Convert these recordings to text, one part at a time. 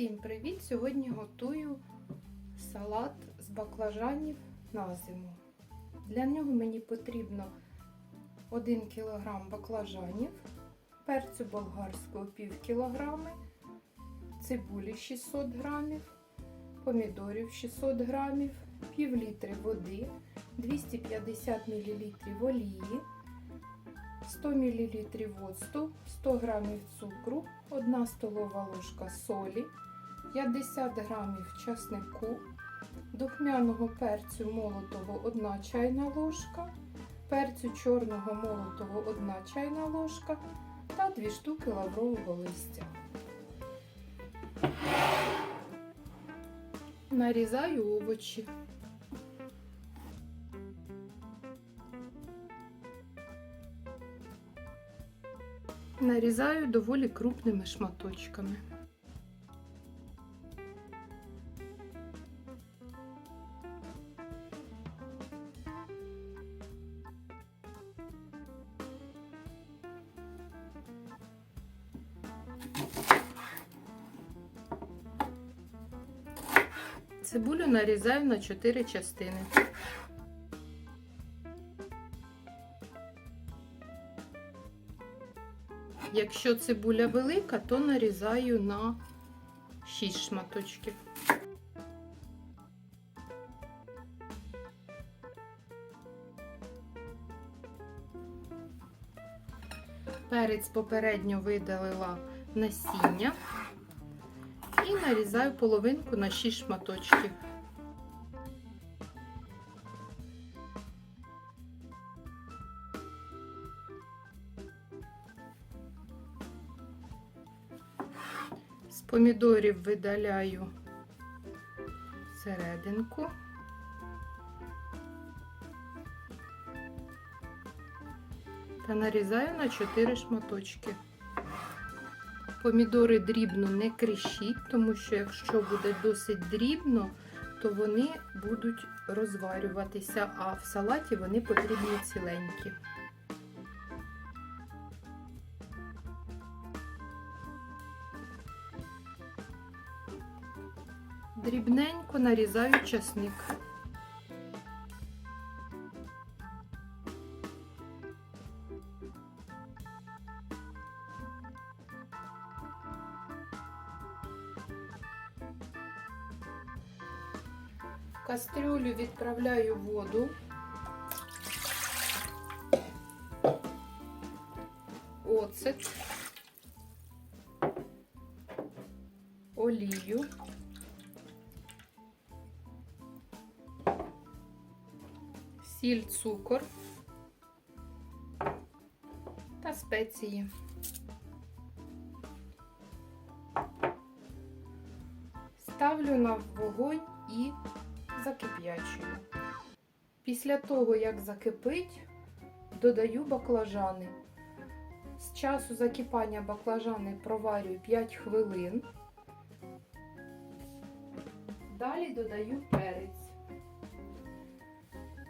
Всім привіт! Сьогодні готую салат з баклажанів на зиму. Для нього мені потрібно 1 кг баклажанів, перцю болгарського пів кілограми, цибулі 600 грамів, помідорів 600 грамів, пів літри води, 250 мл олії, 100 мл оцту, 100 г цукру, 1 столова ложка солі, 50 г часнику, духмяного перцю молотого 1 чайна ложка, перцю чорного молотого 1 чайна ложка та 2 штуки лаврового листя. Нарізаю овочі. Нарізаю доволі крупними шматочками. Цибулю нарізаю на 4 частини. Якщо цибуля велика, то нарізаю на 6 шматочків. Перець попередньо видалила насіння і нарізаю половинку на 6 шматочків. Помідорів видаляю серединку. Та нарізаю на 4 шматочки. Помідори дрібно не кришіть, тому що якщо буде досить дрібно, то вони будуть розварюватися, а в салаті вони потрібні ціленькі. Дрібненько нарізаю часник. В кастрюлю відправляю воду. Оцет, олію. Сіль, цукор та спеції. Ставлю на вогонь і закип'ячую. Після того, як закипить, додаю баклажани. З часу закипання баклажани проварюю 5 хвилин. Далі додаю перець.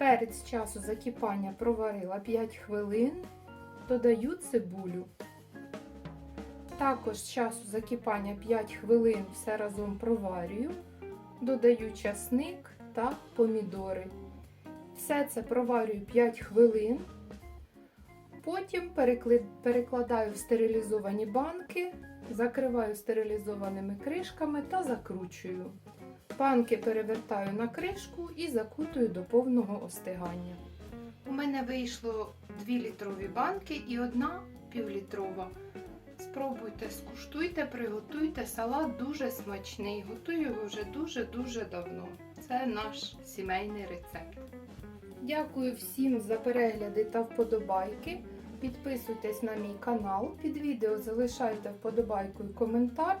Перець часу закипання проварила 5 хвилин, додаю цибулю. Також часу закипання 5 хвилин все разом проварюю, додаю часник та помідори. Все це проварюю 5 хвилин. Потім перекладаю в стерилізовані банки, закриваю стерилізованими кришками та закручую. Банки перевертаю на кришку і закутую до повного остигання. У мене вийшло 2 літрові банки і одна півлітрова. Спробуйте, скуштуйте, приготуйте. Салат дуже смачний. Готую його вже дуже-дуже давно. Це наш сімейний рецепт. Дякую всім за перегляди та вподобайки. Підписуйтесь на мій канал. Під відео залишайте вподобайку і коментар